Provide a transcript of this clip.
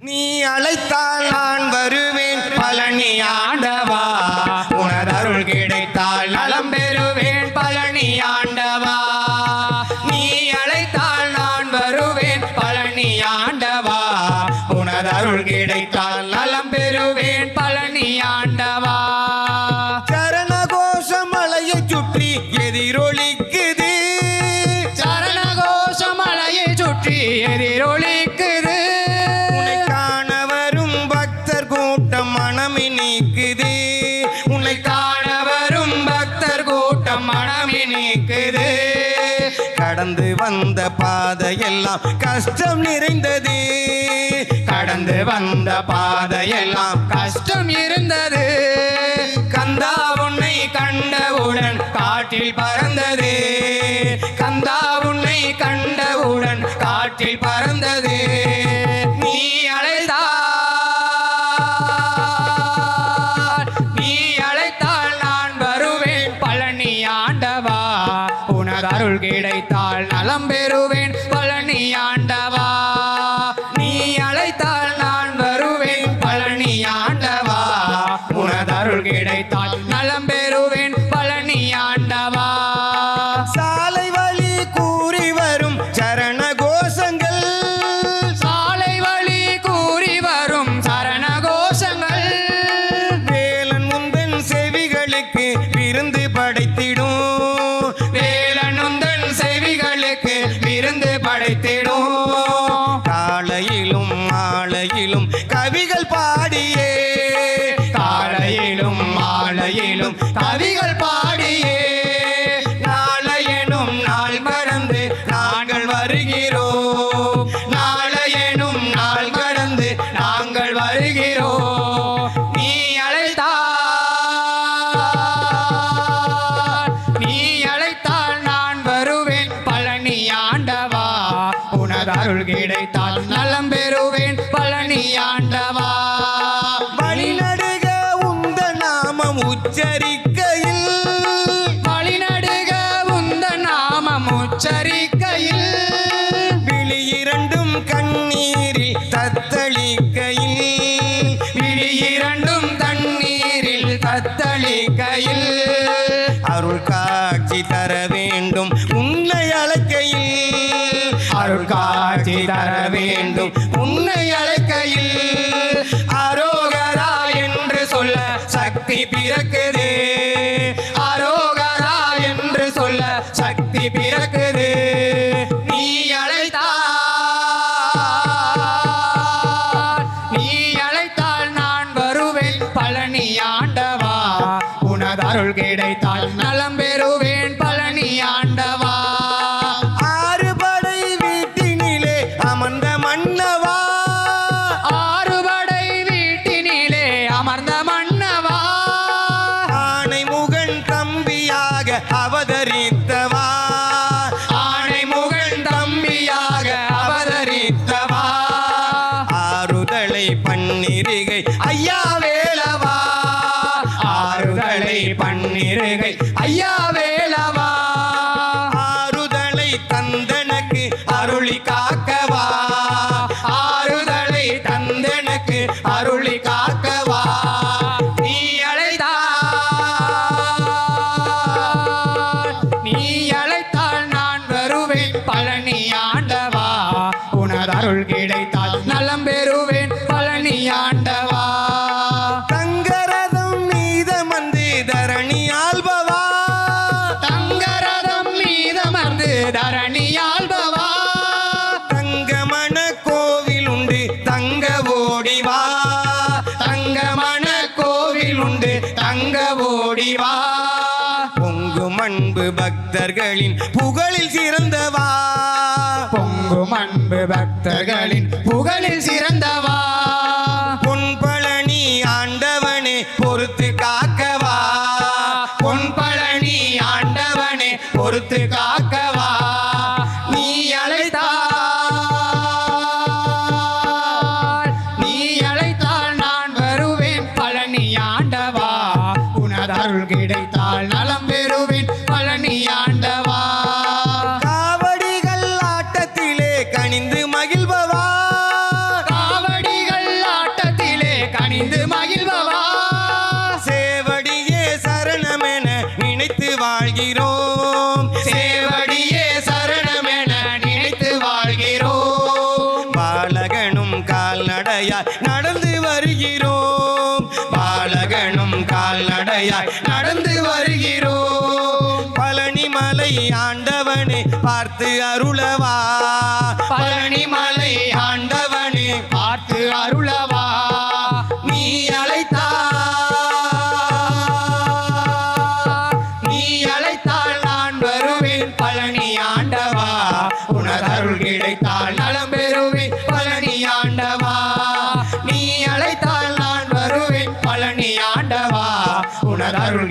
நீ அழைத்தால் நான் வருவேன். பழனி ஆண்டவா உனதருள் கிடைத்தால் நலம் பெறுவேன். பழனி ஆண்டவா நீ அழைத்தால் நான் வருவேன். பழனி ஆண்டவா உனதருள் கிடைத்தால் நலம் பெறுவேன். பழனி ஆண்டவா. சரண கோஷமலையை சுற்றி எதிரொலி நீக்குது. உன்னை காண வரும் பக்தர் கூட்டம் மனமி நீக்குது. கடந்து வந்த பாதையெல்லாம் கஷ்டம் நிறைந்தது. கடந்து வந்த பாதையெல்லாம் கஷ்டம் இருந்தது கந்தா உன்னை கண்டவுடன் காட்டில் பறந்தது. கந்தா உன்னை கண்டவுடன் அருள் கிடைத்தால் நலம் பெறுவேன். பழனி ஆண்டவா நீ அழைத்தால் நான் வருவேன். பழனி ஆண்டவா உனது அருள் கிடைத்தால் தேட உச்சரிக்கையில். வழிநடுக உந்த நாமம் உச்சரிக்கையில். விழி இரண்டும் கண்ணீரில் தத்தளிக்கையில். விழி இரண்டும் தண்ணீரில் தத்தளிக்கையில். அருள் காட்சி தர வேண்டும் உன்னை அழைக்கையில். அருள் காட்சி தர வேண்டும் உன்னை அழைக்கையில். பிறக்குது முகன் தம்பியாக அவதரித்தவா? ஆணை முகன் தம்பியாக அவதரித்தவா? ஆறுதலை பன்னிருகை ஐயா கோவில் தங்க ஓடிவா பொங்கும் அன்பு பக்தர்களின் புகழில் சிறந்தவா பொங்கும் அன்பு பக்தர்களின் புகழில் சிறந்தவா அருள் கிடைத்தால் நலம் பெறுவின். பழனி ஆண்டவா. காவடிகள் ஆட்டத்திலே கனிந்து மகிழ்பவா. காவடிகள் ஆட்டத்திலே கனிந்து மகிழ் பாதையாய் நடந்து வருகிறோம். பழனிமலை ஆண்டவனை பார்த்து அருளவா. பழனிமலை ஆண்ட Harold